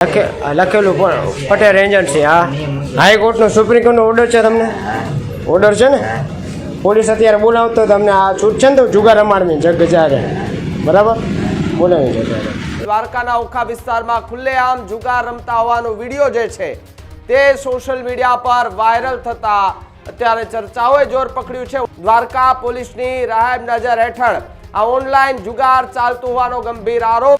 લખે લખેલું પણ પટેલ એજન્સી, હા. હાઈકોર્ટનો સુપ્રીમ કોર્ટનો ઓર્ડર છે તમને? ઓર્ડર છે ને? પોલીસ અત્યારે બોલાવતો, તમને આ છૂટ છે ને તો જુગાર રમાડવી જગ ગજારે બરાબર? બોલાવી છે દ્વારકાના ઓખા વિસ્તારમાં ખુલ્લેઆમ જુગાર રમતા હોવાનો વીડિયો જે છે, તે સોશિયલ મીડિયા પર વાયરલ થતા અત્યારે ચર્ચાઓએ જોર પકડ્યું છે. દ્વારકા પોલીસની રાહેબ નજર હેઠળ આ ઓનલાઈન જુગાર ચાલતું હોવાનો ગંભીર આરોપ.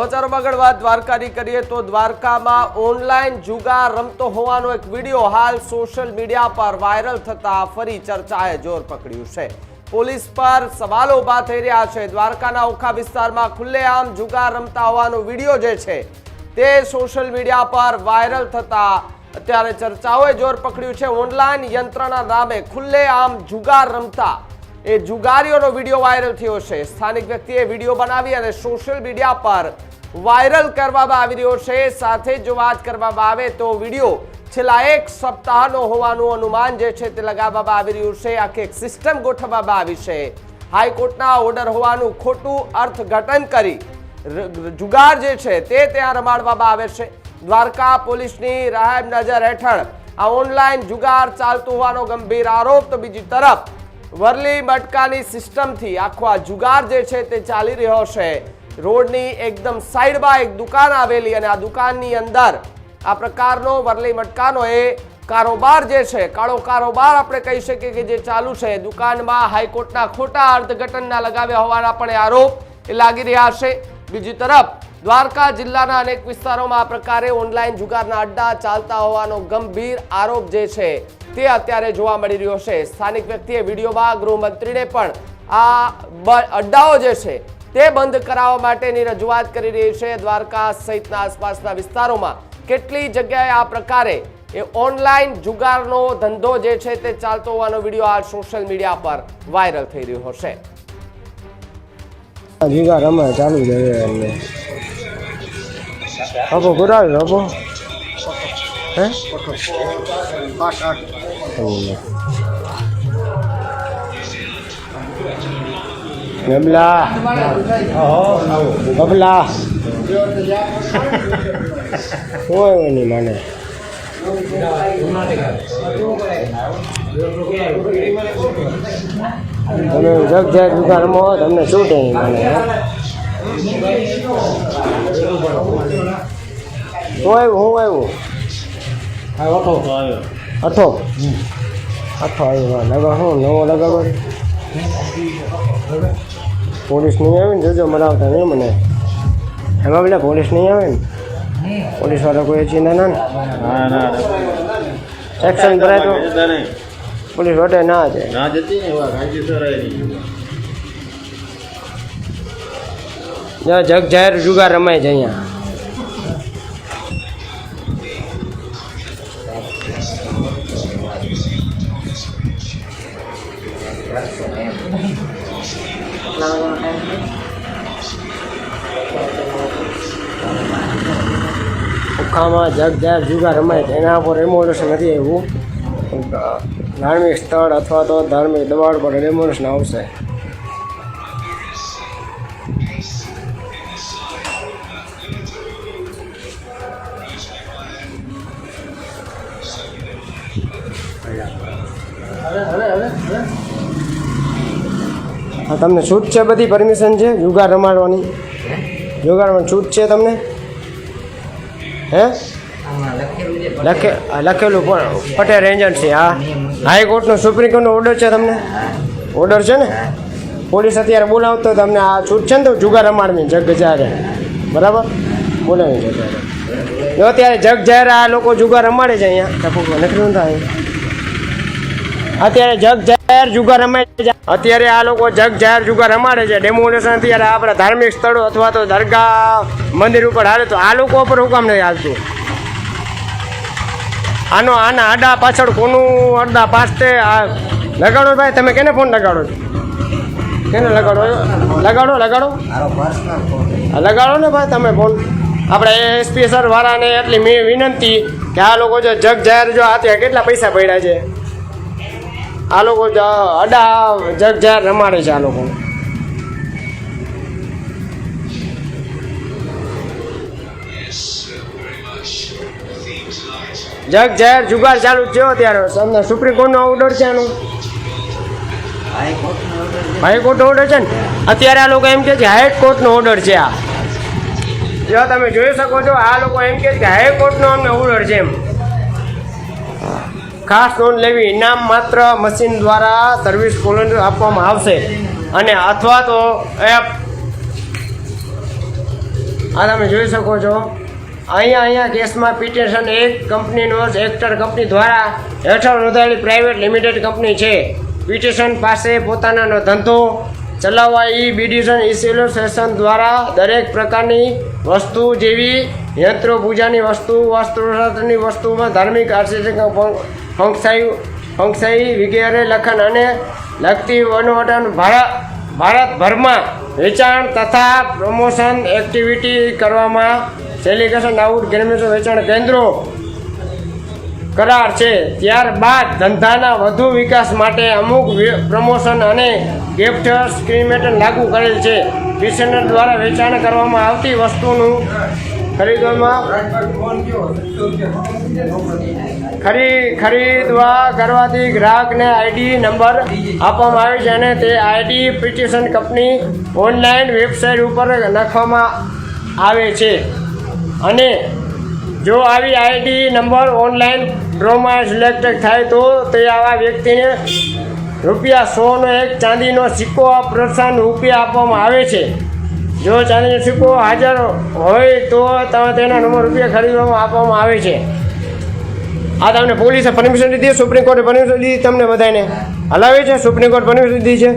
સમાચારોમાં આગળ વાત દ્વારકાની કરીએ તો દ્વારકામાં ઓનલાઈન જુગાર રમતો હોવાનો એક વીડિયો હાલ સોશિયલ મીડિયા પર વાયરલ થતા ફરી ચર્ચાએ જોર પકડ્યું છે. પોલીસ પર સવાલો ઊભા થઈ રહ્યા છે. દ્વારકાના ઓખા વિસ્તારમાં ખુલ્લેઆમ જુગાર રમતા હોવાનો વીડિયો જે છે તે સોશિયલ મીડિયા પર વાયરલ થતા અત્યારે ચર્ચાઓએ જોર પકડ્યું છે. ઓનલાઈન યંત્રના નામે ખુલ્લેઆમ જુગાર રમતા એ જુગારીઓનો વીડિયો વાયરલ થયો છે. સ્થાનિક વ્યક્તિએ વીડિયો બનાવી અને સોશિયલ મીડિયા પર વાયરલ કરવામાં આવી રહ્યો છે. સાથે જો વાત કરવામાં આવે તો વીડિયો છેલ્લા એક સપ્તાહનો હોવાનું અનુમાન જે છે તે લગાવવામાં આવી રહ્યું છે. આખી એક સિસ્ટમ ગોઠવવામાં આવી છે. હાઈકોર્ટના ઓર્ડર હોવાનું ખોટું અર્થઘટન કરી જુગાર જે છે તે ત્યાં રમાડવામાં આવે છે. દ્વારકા પોલીસની રાહેબ નજર હેઠળ આ ઓનલાઈન જુગાર ચાલતું હોવાનો ગંભીર આરોપ. તો બીજી તરફ વરલી મટકાની સિસ્ટમથી આખો આ જુગાર જે છે તે ચાલી રહ્યો છે. રોડની એકદમ સાઈડમાં એક દુકાન આવેલી અને આ દુકાનની અંદર આ પ્રકારનો વરલી મટકાનો એ કારોબાર જે છે, કાળો કારોબાર આપણે કહી શકીએ કે જે ચાલુ છે. દુકાનમાં હાઈકોર્ટના ખોટા અર્થઘટનના લગાવ્યા હોવાના પણ આરોપ એ લાગી રહ્યા છે. બીજી તરફ દ્વારકા જિલ્લાના અનેક વિસ્તારોમાં આ પ્રકારે ઓનલાઈન જુગારના અડ્ડા ચાલતા હોવાનો ગંભીર આરોપ જે છે તે અત્યારે જોવા મળી રહ્યો છે. સ્થાનિક વ્યક્તિએ વિડીયોમાં ગૃહમંત્રીને પણ આ અડ્ડાઓ જે છે તે બંધ કરાવવા માટેની રજૂઆત કરી રહી છે. દ્વારકા સહિતના આસપાસના વિસ્તારોમાં કેટલી જગ્યાએ આ પ્રકારે એ ઓનલાઈન જુગારનો ધંધો જે છે તે ચાલતો હોવાનો વીડિયો આ સોશિયલ મીડિયા પર વાયરલ થઈ રહ્યો હશે. જુગાર અમારે ચાલુ છે હવે એમને આપો કરાવી આપો. હે? બબલા બબલા કોઈ નહીં મને તમે જગ જાય દુકાનમાં તમને શું નહીં મને હે? હું આવ્યું હું આવ્યું અઠો અઠો આવ્યો હા લગા શું નવો લગાવો પોલીસ નહીં આવે ને જોજો મરાવતા નહીં મને. એમાં પેલા પોલીસ નહીં આવે ને? પોલીસવાળા કોઈ ચિંતા ના ને એક્શન કરાય તો. પોલીસ વટે ના જાય. ના જતી ને જગ જાહેર જુગાર રમાય છે અહીંયા. ઓખામાં જગ જાહેર જુગાર રમાય છે. એના પર રેમોલેશન નથી આવ્યું. ધાર્મિક સ્થળ અથવા તો ધાર્મિક દબાણ પર રેમોલેશન આવશે. તમને છૂટ છે બધી પરમિશન છે? જુગાર રમાડવાની. જુગારમાં છૂટ છે તમને? હે? લખે લખેલું પણ પટેલ એજન્સી હા. હાઈકોર્ટનો સુપ્રીમ કોર્ટનો ઓર્ડર છે તમને? ઓર્ડર છે ને? પોલીસ અત્યારે બોલાવતો તમને આ છૂટ છે ને તો જુગાર રમાડવી જગ જાહેર. બરાબર? બોલાવી જગ્યા જો અત્યારે જગ જાહેર આ લોકો જુગાર રમાડે છે અહીંયા. ટપુકો નથી નોંધા અત્યારે જગ જાહેર જુગાર રમાય છે. અત્યારે આ લોકો જગ જાહેર જુગાર રમાડે છે. ડેમોનેશન અત્યારે આપણા ધાર્મિક સ્થળો અથવા તો દરગાહ મંદિર ઉપર હાલે તો આ લોકો ઉપર હું કામ નહીં હાલતું. આનો આના આડા પાછળ કોનું અડધા પાછતે આ લગાડો ભાઈ તમે કેને ફોન લગાડો છો? કેને લગાડો લગાડો લગાડો. લગાડો ને ભાઈ તમે ફોન આપણે એસપી સર વાળાને એટલી મી વિનંતી કે આ લોકો જો જગ જાહેર જો હાથે કેટલા પૈસા પડ્યા છે? આ લોકો અડા જગ જાહેર રમાડે છે આ લોકો. જગ જાહેર જુગાર ચાલુ થયો ત્યારે તમને સુપ્રીમ કોર્ટનો ઓર્ડર છે આનું? હાઈકોર્ટનો ઓર્ડર છે ને? અત્યારે આ લોકો એમ કે છે હાઈકોર્ટનો ઓર્ડર છે આ. જો તમે જોઈ શકો છો, આ લોકો એમ કે હાઈકોર્ટનો અમને ઓર્ડર છે એમ. ખાસ નોંધ લેવી, ઇનામ માત્ર મશીન દ્વારા સર્વિસ કોલોની આપવામાં આવશે. અને અથવા તો એપ આ તમે જોઈ શકો છો. અહીંયા અહીંયા કેસમાં પિટિશન એક કંપનીનો એક્ટર કંપની દ્વારા હેઠળ નોંધાયેલી પ્રાઇવેટ લિમિટેડ કંપની છે. પિટિશન પાસે પોતાનો ધંધો ચલાવવા ઈ બિડિશન ઇન્સ્યુલેશન દ્વારા દરેક પ્રકારની વસ્તુ જેવી યંત્રો પૂજાની વસ્તુ વસ્ત્રોની વસ્તુમાં ધાર્મિક, આર્થિક ફંક્સાઈ ફંક્સાઈ વગેરે લખન અને લગતી વનવટન ભારત ભારતભરમાં વેચાણ તથા પ્રમોશન એક્ટિવિટી કરવામાં સેલિગેશન આઉટ ગ્રેમ્યુઝન વેચાણ કેન્દ્રો કરાર છે. ત્યારબાદ ધંધાના વધુ વિકાસ માટે અમુક પ્રમોશન અને ગિફ્ટ સ્કીમેટન લાગુ કરેલ છે. બિઝનેસ દ્વારા વેચાણ કરવામાં આવતી વસ્તુનું ખરીદવામાં? ખરી, ખરીદવા કરવાથી ગ્રાહકને આઈડી નંબર આપવામાં આવે છે અને તે ID petition company online website ઉપર નાખવામાં આવે છે. અને જો આવી આઈડી નંબર ઓનલાઈન ડ્રોમાં સિલેક્ટ થાય તો તે આવા વ્યક્તિને રૂપિયા સોનો એક ચાંદીનો સિક્કો પ્રોત્સાહન રૂપિયા આપવામાં આવે છે. જો ચાંદીનો સિક્કો હાજર હોય તો તેના નંબર રૂપિયા ખરીદવામાં આપવામાં આવે છે. આ તમને પોલીસે પરમિશન દીધી સુપ્રીમ કોર્ટે પરમિશન દીધી તમને બધાને. હલાવી છે સુપ્રીમ કોર્ટ પરમિશન દીધી છે.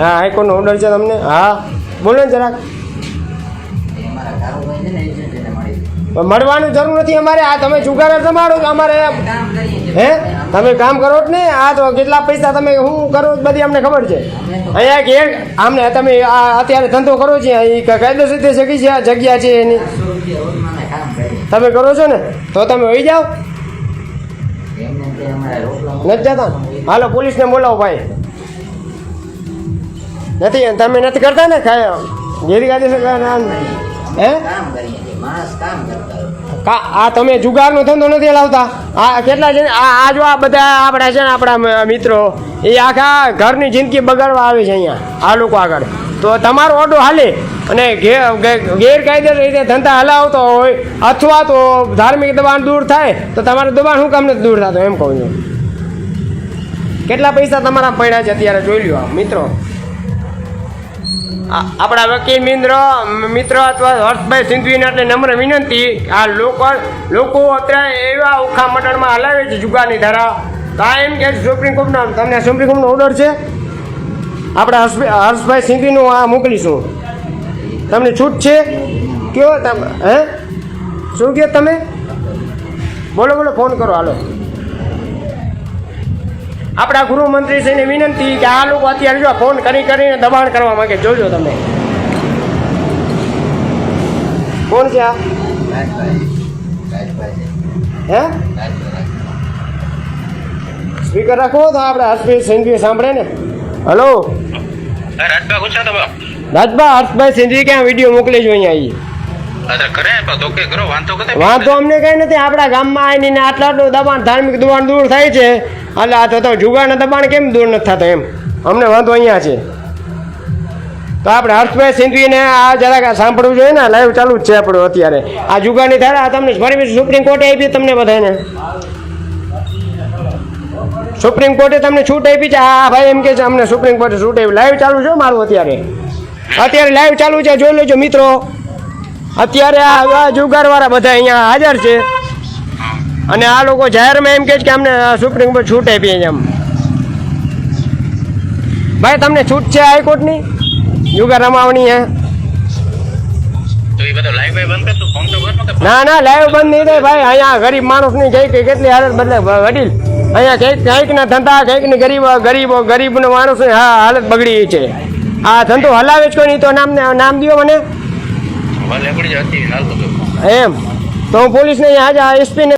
હા હાઈકોર્ટનો ઓર્ડર છે તમને. હા બોલો ને જરાક. મળવાનું જરૂર નથી અમારે. આ તમે જુગાર રમાડો અમારે હે? તમે કામ કરો જ ને. આ તો કેટલા પૈસા તમે શું કરો બધી અમને ખબર છે. અહીંયા કે આમને તમે આ અત્યારે ધંધો કરો છો એ કાયદેસર તે જગી છે, આ જગ્યા છે એની. તમે કરો છો ને, તો તમે વહી જાઓ. નથી જતા? હાલો, પોલીસને બોલાવો ભાઈ. નથી તમે નથી કરતા ને? ખાય ગેરકાયદેસર હે? કામ કરીએ માણસ કામ કરતા કા, આ તમે જુગારનો ધંધો નથી હલાવતા? આ કેટલા છે આ આ જો આ બધા આપણા છે ને આપણા મિત્રો, એ આખા ઘરની જિંદગી બગાડવા આવે છે અહીંયા, આ લોકો આગળ. તો તમારો ઓર્ડર હાલે અને ગેરકાયદે રીતે ધંધા હલાવતો હોય અથવા તો ધાર્મિક દબાણ દૂર થાય, તો તમારું દબાણ શું કામ નથી દૂર થતું? એમ કહું છું. કેટલા પૈસા તમારા પડ્યા છે અત્યારે? જોઈ લ્યો મિત્રો. આપણા વકીલ મિત્ર મિત્ર અથવા હર્ષભાઈ સિંધવીને એટલે નમ્ર વિનંતી, આ લોકો લોકો અત્યારે એવા ઉખા મટણમાં હલાવે છે જુગારની ધારા. તો એમ કે સુપ્રીમ કોર્ટનો તમને સુપ્રીમ કોર્ટનો ઓર્ડર છે? આપણે હર્ષભાઈ સિંધવીનું આ મોકલીશું. તમને છૂટ છે? કયો તમે હે? શું કહો તમે? બોલો બોલો, ફોન કરો, હાલો. આપણા ગૃહમંત્રીશ્રીને વિનંતી કે આ લોકો અત્યારે જો ફોન કરી કરીને દબાણ કરવા માંગે જોજો તમે. કોણ છે આ? હે? સ્પીકર રાખો તો આપણે હર્ષભાઈ સિંધી સાંભળે ને. હલો? રાજભા હર્ષભાઈ સિંધી ક્યાં વીડિયો મોકલેજો અહીંયા વાંધો અમને કઈ નથી. આપણા ગામમાં આવીને આટલા આટલું દબાણ ધાર્મિક દબાણ દૂર થાય છે. એટલે આ તો તો જુગારના દબાણ કેમ દૂર નથી થતો એમ? અમને વાંધો અહીંયા છે. તો આપણે હર્ષભાઈ સિંધવીને આ જરાક સાંભળવું જોઈએ ને લાઈવ ચાલુ જ છે આપણું અત્યારે. આ જુગારની ધારા આ તમને ફરી સુપ્રીમ કોર્ટે આપી તમને બધાને. સુપ્રીમ કોર્ટે તમને છૂટ આપી છે. આ ભાઈ, એમ કે છે, અમને સુપ્રીમ કોર્ટે છૂટ આપી. લાઈવ ચાલુ છે મારું અત્યારે. અત્યારે લાઈવ ચાલુ છે. જોઈ લેજો મિત્રો. અત્યારે આ જુગારવાળા બધા અહીંયા હાજર છે. અને આ લોકો જાહેરમાં એમ કહે છે કે અમને સુપ્રીમ કોર્ટ છૂટ આપી એમ. ભાઈ તમને છૂટ છે હાઈકોર્ટની? જુગાર રમાવણી હે. ને ના લાઈવ બંધ નહીં થાય ભાઈ. અહીંયા ગરીબ માણસની કઈ કઈ કેટલી હાલત બદલે વડીલ. અહીંયા કંઈક કંઈક ના ધંધા કંઈકની ગરીબ ગરીબ ગરીબનો માણસની હા હાલત બગડી છે. આ ધંધો હલાવે જ કોઈ નહીં તો નામ નામ દો મને. એમ. તો હું પોલીસને આજે એસપીને